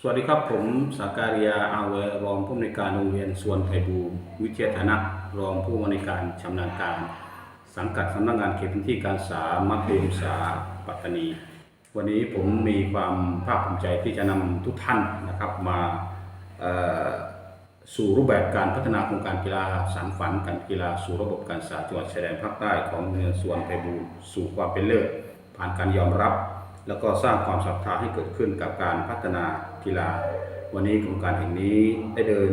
สวัสดีครับผมสาการิยาอาเวรองผู้อำนวยการโรงเรียนสวนไพบูวิทยาฐานะรองผู้อำนวยการชำนาญการ สังกัดสำนักงานเขตพื้นที่การศึกษามัธยมศึกษาปัตตานี วันนี้ผมมีความภาคภูมิใจที่จะนำทุกท่านนะครับมาเอ่อสู่รูปแบบการพัฒนาโครงการกีฬาสานฝันการกีฬาสู่ระบบการศึกษาจังหวัดชายแดนภาคใต้ของโรงเรียนสวนไพบูสู่ความเป็นเลิศผ่านการยอมรับ แล้วก็สร้างความศรัทธาให้เกิดขึ้นกับการพัฒนา กีฬา วันนี้โครงการแห่งนี้ได้เดิน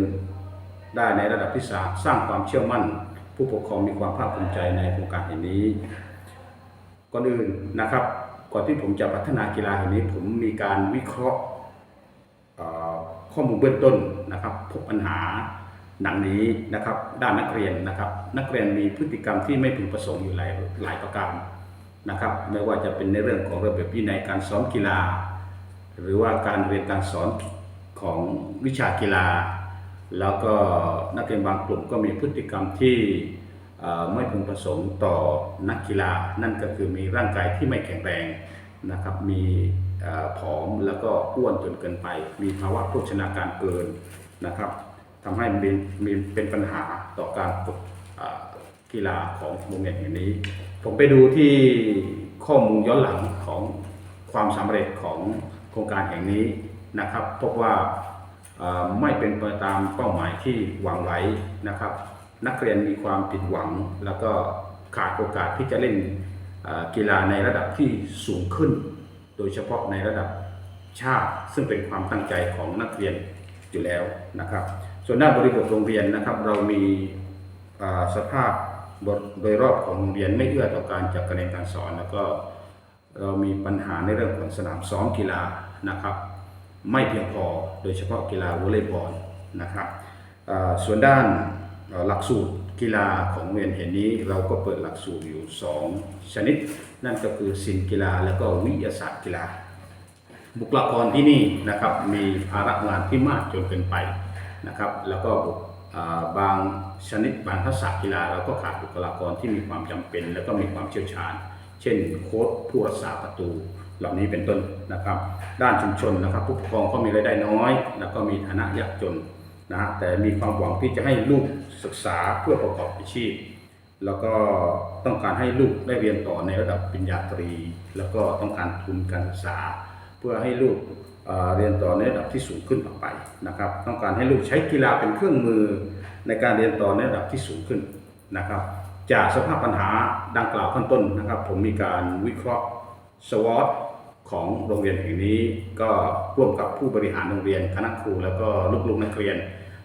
ได้ในระดับที่สามสร้างความเชื่อมั่น ผู้ปกครองมีความภาคภูมิใจในโครงการแห่งนี้ ก่อนอื่นนะครับก่อนที่ผมจะพัฒนากีฬาแห่งนี้ ผมมีการวิเคราะห์ข้อมูลเบื้องต้นนะครับพบปัญหาหนังนี้นะครับด้านนักเรียนนะครับ นักเรียนมีพฤติกรรมที่ไม่พึงประสงค์อยู่หลายหลายประการนะครับ ไม่ว่าจะเป็นในเรื่องของระเบียบวินัยการซ้อมกีฬา หรือว่าการเรียนการสอนของวิชากีฬา แล้วก็นักเรียนบางกลุ่มก็มีพฤติกรรมที่ไม่พึงประสงค์ต่อนักกีฬา นั่นก็คือมีร่างกายที่ไม่แข็งแรงนะครับ มีอผอมแล้วก็อ้วนจนเกินไป มีภาวะโภชนาการเกินนะครับทำให้มีมีเป็นปัญหาต่อการฝึกกีฬาของโรงเรียนแห่งนี้ ผมไปดูที่ข้อมูลย้อนหลังของความสำเร็จของ โครงการแห่งนี้นะครับพบว่าไม่เป็นไปตามเป้าหมายที่หวังไว้นะครับ นักเรียนมีความผิดหวัง แล้วก็ขาดโอกาสที่จะเล่นกีฬาในระดับที่สูงขึ้น โดยเฉพาะในระดับชาติ ซึ่งเป็นความตั้งใจของนักเรียนอยู่แล้วนะครับ ส่วนด้านบริบทโรงเรียนนะครับ เรามีสภาพโดยรอบของโรงเรียนไม่เอื้อต่อการจัดการเรียนการสอน แล้วก็เรามีปัญหาในเรื่องของสนามซ้อมกีฬา นะครับไม่เพียงพอโดยเฉพาะกีฬาวอลเลย์บอลนะครับส่วนด้านหลักสูตรกีฬาของโรงเรียนเห็นนี้เราก็เปิดหลักสูตรอยู่ 2 ชนิด นั่นก็คือศิลป์กีฬาและก็วิทยาศาสตร์กีฬา บุคลากรที่นี่นะครับมีภาระงานที่มากจนเกินไปนะครับแล้วก็บาบางชนิดบางทักษะกีฬาเราก็ขาดบุคลากรที่มีความจำเป็น และก็มีความเชี่ยวชาญ เช่นโค้ชผู้รักษาประตู เหล่านี้เป็นต้นนะครับ ด้านชุมชนนะครับ ผู้ปกครองก็มีรายได้น้อย แล้วก็มีฐานะยากจนนะแต่มีความหวังที่จะให้ลูกศึกษาเพื่อประกอบอาชีพ แล้วก็ต้องการให้ลูกได้เรียนต่อในระดับปริญญาตรี แล้วก็ต้องการทุนการศึกษา เพื่อให้ลูกเอ่อเรียนต่อในระดับที่สูงขึ้นต่อไปนะครับ ต้องการให้ลูกใช้กีฬาเป็นเครื่องมือในการเรียนต่อในระดับที่สูงขึ้นนะครับ จากสภาพปัญหาดังกล่าวข้างต้นนะครับ ผมมีการวิเคราะห์ สวอตของโรงเรียนแห่งนี้ก็ร่วมกับผู้บริหารโรงเรียนคณะครู แล้วก็ลูกๆนักเรียน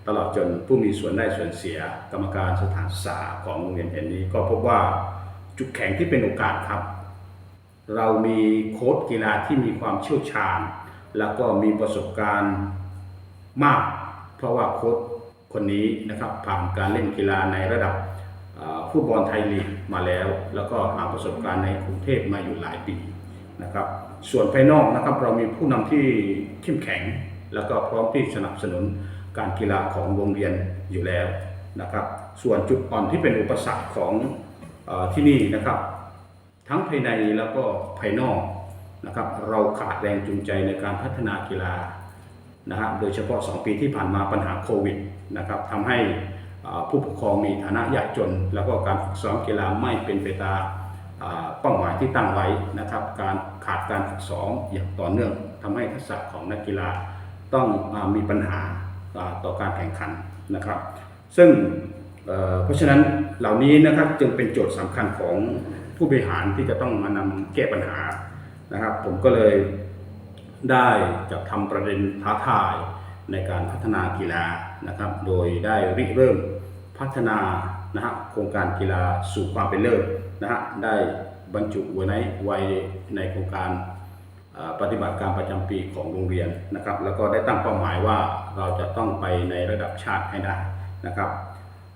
ตลอดจนผู้มีส่วนได้ส่วนเสีย กรรมการสถานศึกษาของโรงเรียนแห่งนี้ ก็พบว่าจุดแข็งที่เป็นโอกาสครับ เรามีโค้ชกีฬาที่มีความเชี่ยวชาญ แล้วก็มีประสบการณ์มาก เพราะว่าโค้ชคนนี้นะครับผ่านการเล่นกีฬาในระดับฟุตบอลไทยลีกมาแล้ว แล้วก็หาประสบการณ์ในกรุงเทพมาอยู่หลายปี นะครับ ส่วนภายนอกนะครับเรามีผู้นำที่เข้มแข็ง แล้วก็พร้อมที่สนับสนุนการกีฬาของโรงเรียนอยู่แล้วนะครับ ส่วนจุดอ่อนที่เป็นอุปสรรคของอที่นี่นะครับ ทั้งภายในแล้วก็ภายนอกนะครับ เราขาดแรงจูงใจในการพัฒนากีฬานะฮะโดยเฉพาะ 2 ปีที่ผ่านมาปัญหาโควิดนะครับทำให้ผู้ปกครองมีฐานะยากจน แล้วก็การฝึกซ้อมกีฬาไม่เป็นไปตาม เป้าหมายที่ตั้งไว้นะครับ การขาดการฝึกซ้อมอย่างต่อเนื่องทำให้ทักษะของนักกีฬาต้องอมีปัญหาต่อการแข่งขันนะครับ ซึ่งเเพราะฉะนั้นเหล่านี้นะครับจึงเป็นโจทย์สำคัญของผู้บริหารที่จะต้องมานำแก้ปัญหานะครับ ผมก็เลยได้จัดทำประเด็นท้าทายในการพัฒนากีฬานะครับ โดยได้ริเริ่มพัฒนา นะฮะโครงการกีฬาสู่ความเป็นเลิศนะฮะได้บรรจุไว้ในไว้ในโครงการปฏิบัติการประจำปีของโรงเรียนนะครับ แล้วก็ได้ตั้งเป้าหมายว่าเราจะต้องไปในระดับชาติให้ได้นะครับ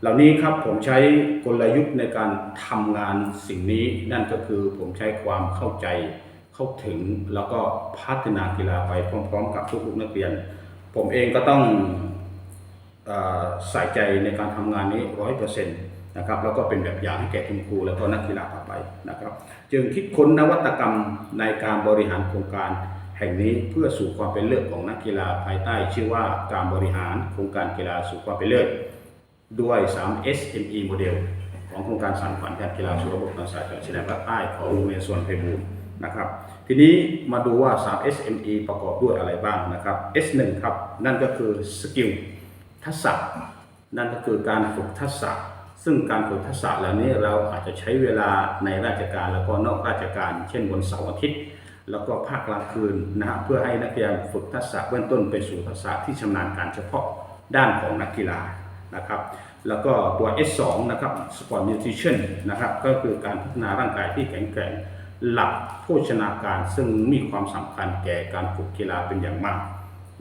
เหล่านี้ครับผมใช้กลยุทธ์ในการทำงานสิ่งนี้นั่นก็คือผมใช้ความเข้าใจเข้าถึงแล้วก็พัฒนากีฬาไปพร้อม ๆ กับทุกๆนักเรียน ผมเองก็ต้อง ใส่ใจในการทำงานนี้ร้อยเปอร์เซ็นต์นะครับแล้วก็เป็นแบบอย่างให้แก่คุณครูและก็นักกีฬาต่อไปนะครับ จึงคิดค้นนวัตกรรมในการบริหารโครงการแห่งนี้เพื่อสู่ความเป็นเลิศของนักกีฬาภายใต้ ชื่อว่าการบริหารโครงการกีฬาสู่ความเป็นเลิศด้วย 3 SME โมเดลของโครงการสานฝันการกีฬาสู่ระบบการศึกษาจังหวัดชายแดนภาคใต้ของโรงเรียนส่วนไพบูลย์นะครับ ทีนี้มาดูว่า 3 SME ประกอบด้วยอะไรบ้างนะครับ S1 ครับนั่นก็คือสกิล ทักษะนั่นก็คือการฝึกทักษะ ซึ่งการฝึกทักษะเหล่านี้เราอาจจะใช้เวลาในราชการแล้วก็นอกราชการ เช่นวันเสาร์อาทิตย์ แล้วก็ภาคกลางคืนนะฮะเพื่อให้นักเรียนฝึกทักษะเบื้องต้นไปสู่ทักษะที่ชำนาญการเฉพาะด้านของนักกีฬานะครับแล้วก็ตัว S2 นะครับ Sport Nutrition นะครับก็คือการพัฒนาร่างกายที่แข็งแกร่งหลักโภชนาการซึ่งมีความสำคัญแก่การฝึกกีฬาเป็นอย่างมาก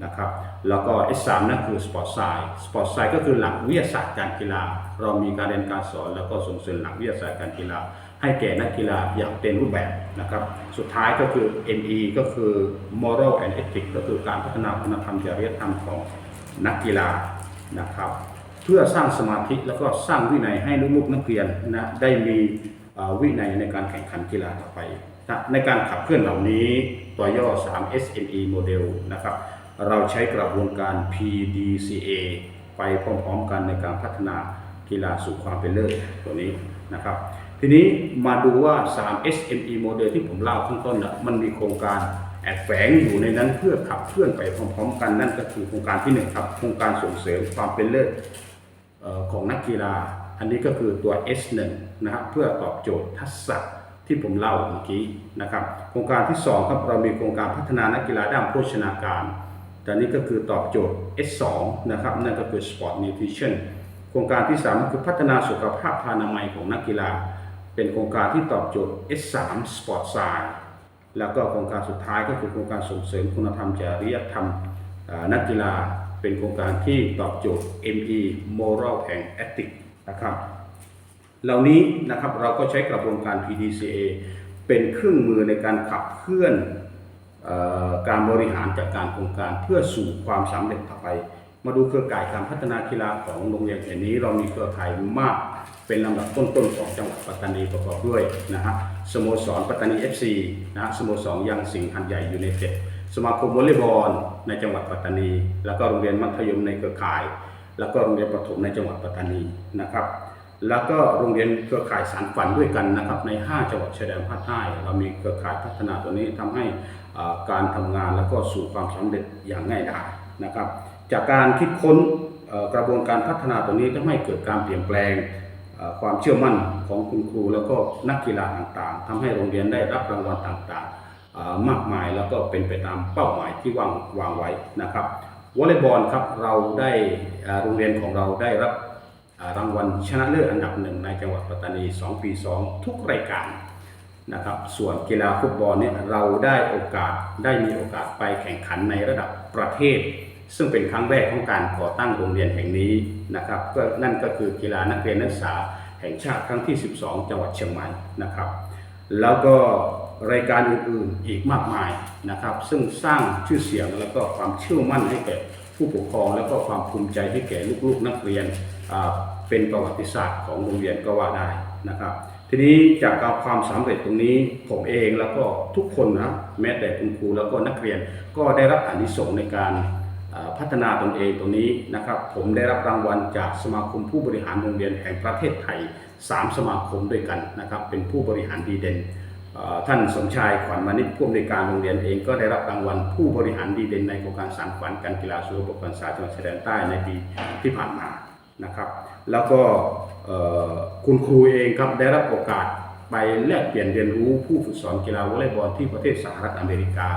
นะครับแล้วก็ S3 นั่นคือ Sport Science Sport Science ก็คือหลักวิทยาศาสตร์การกีฬา เรามีการเรียนการสอน แล้วก็ส่งเสริมหลักวิทยาศาสตร์การกีฬา ให้แก่นักกีฬาอย่างเต็มรูปแบบนะครับสุดท้ายก็คือ ME ก็คือ Moral and Ethics ก็คือการพัฒนาคุณธรรมจริยธรรมของนักกีฬานะครับเพื่อสร้างสมาธิแล้วก็สร้างวินัยให้ลูกๆนักเรียนนะได้มีวินัยในการแข่งขันกีฬาต่อไปนะในการขับเคลื่อนเหล่านี้ตัวย่อ3 SME โมเดลนะครับ เราใช้กระบวนการ PDCA ไปพร้อมๆกันในการพัฒนากีฬาสู่ความเป็นเลิศตัวนี้นะครับ ทีนี้มาดูว่า 3 SME โมเดลที่ผมเล่าข้างต้นนะมันมีโครงการแอบแฝงอยู่ในนั้นเพื่อขับเคลื่อนไปพร้อมๆ กันนั่นก็คือโครงการที่หนึ่งครับโครงการส่งเสริมความเป็นเลิศของนักกีฬา อันนี้ก็คือตัว S1 นะครับเพื่อตอบโจทย์ทักษะที่ผมเล่าเมื่อกี้นะครับ โครงการที่2ครับเรามีโครงการพัฒนานักกีฬาด้านโภชนาการ แต่นี้ก็คือตอบโจทย์ S2 นะครับนั่นก็คือ Sport Nutrition โครงการที่3ก็คือพัฒนาสุขภาพพานามัยของนักกีฬา เป็นโครงการที่ตอบโจทย์ S3 Sport Science แล้วก็โครงการสุดท้ายก็คือโครงการส่งเสริมคุณธรรมจริยธรรมนักกีฬา เป็นโครงการที่ตอบโจทย์ ME Moral and Ethics นะครับเหล่านี้นะครับเราก็ใช้กระบวนการ PDCA เป็นเครื่องมือในการขับเคลื่อน การบริหารจัดการโครงการเพื่อสู่ความสำเร็จต่อไป มาดูเครือข่ายการพัฒนากีฬาของโรงเรียนแห่งนี้ เรามีเครือข่ายมากเป็นลำดับต้นๆของจังหวัดปัตตานีประกอบด้วยนะฮะสโมสรปัตตานี FC นะฮะสโมสรยังสิงห์หันใหญ่ยูไนเต็ดสมาคมวอลเลย์บอลในจังหวัดปัตตานี แล้วก็โรงเรียนมัธยมในเครือข่าย แล้วก็โรงเรียนประถมในจังหวัดปัตตานีนะครับแล้วก็โรงเรียนเครือข่ายสารฝันด้วยกันนะครับใน 5 จังหวัดชายแดนภาคใต้เรามีเครือข่ายพัฒนาตัวนี้ทำให้ การทำงานแล้วก็สู่ความสำเร็จอย่างง่ายดายนะครับ จากการคิดค้นกระบวนการพัฒนาตัวนี้ทำให้เกิดการเปลี่ยนแปลงความเชื่อมั่นของคุณครู แล้วก็นักกีฬาต่างๆทำให้โรงเรียนได้รับรางวัลต่างๆ มากมายแล้วก็เป็นไปตามเป้าหมายที่วางวางไว้นะครับวอลเลย์บอลครับเราได้โรงเรียนของเราได้รับรางวัลชนะเลิศอันดับหนึ่งในจังหวัดปัตตานี 2 ปี 2 ทุกรายการ นะครับ ส่วนกีฬาฟุตบอลเนี่ยเราได้โอกาสได้มีโอกาสไปแข่งขันในระดับประเทศ ซึ่งเป็นครั้งแรกของการก่อตั้งโรงเรียนแห่งนี้นะครับก็นั่นก็คือกีฬานักเรียนนักศึกษาแห่งชาติครั้งที่ 12 จังหวัดเชียงใหม่นะครับ แล้วก็รายการอื่นๆอีกมากมายนะครับ ซึ่งสร้างชื่อเสียงแล้วก็ความเชื่อมั่นให้แก่ผู้ปกครอง แล้วก็ความภูมิใจให้แก่ลูกๆนักเรียนเป็นประวัติศาสตร์ของโรงเรียนก็ว่าได้นะครับ ทีนี้จากความสำเร็จตรงนี้ผมเองแล้วก็ทุกคนนะแม้แต่คุณครูแล้วก็นักเรียนก็ได้รับอานิสงส์ในการพัฒนาตนเองตรงนี้นะครับ ผมได้รับรางวัลจากสมาคมผู้บริหารโรงเรียนแห่งประเทศไทย 3 สมาคมด้วยกันนะครับ เป็นผู้บริหารดีเด่นท่านสมชายขวัญมานิชผู้อำนวยการโรงเรียนเองก็ได้รับรางวัลผู้บริหารดีเด่นในโครงการสานฝันการกีฬาสู่รบการศึกษาจังหวัดชายแดนใต้ในปีที่ผ่านมานะครับ แล้วก็ คุณครูเองครับได้รับโอกาสไปแลกเปลี่ยนเรียนรู้ผู้ฝึกสอนกีฬาวอลเลย์บอลที่ประเทศสหรัฐอเมริกา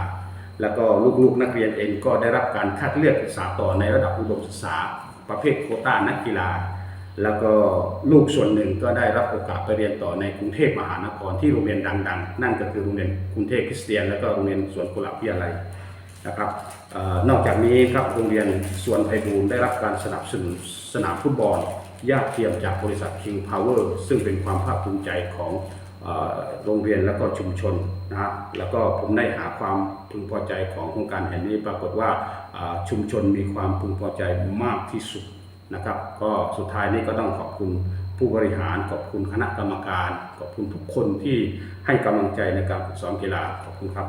แล้วก็ลูกๆนักเรียนเองก็ได้รับการคัดเลือกศึกษาต่อในระดับอุดมศึกษา ประเภทโคต้านักกีฬา แล้วก็ลูกส่วนหนึ่งก็ได้รับโอกาสไปเรียนต่อในกรุงเทพมหานครที่โรงเรียนดังๆ นั่นก็คือโรงเรียนกรุงเทพคริสเตียน แล้วก็โรงเรียนสวนกุหลาบวิทยาลัยนะครับออนอกจากนี้ครับโรงเรียนสวนไพบูลได้รับการสนับสนุนสนามฟุตบอล ยาดเทียมจากบริษัท King Power ซึ่งเป็นความภาคภูมิใจของโรงเรียนและก็ชุมชนนะฮะแล้วก็ผมได้หาความพึงพอใจของโครงการแห่งนี้ปรากฏว่าอ่าชุมชนมีความพึงพอใจมากที่สุดนะครับ ก็สุดท้ายนี้ก็ต้องขอบคุณผู้บริหารขอบคุณคณะกรรมการ ขอบคุณทุกคนที่ให้กำลังใจในการฝึกซ้อมกีฬาขอบคุณครับ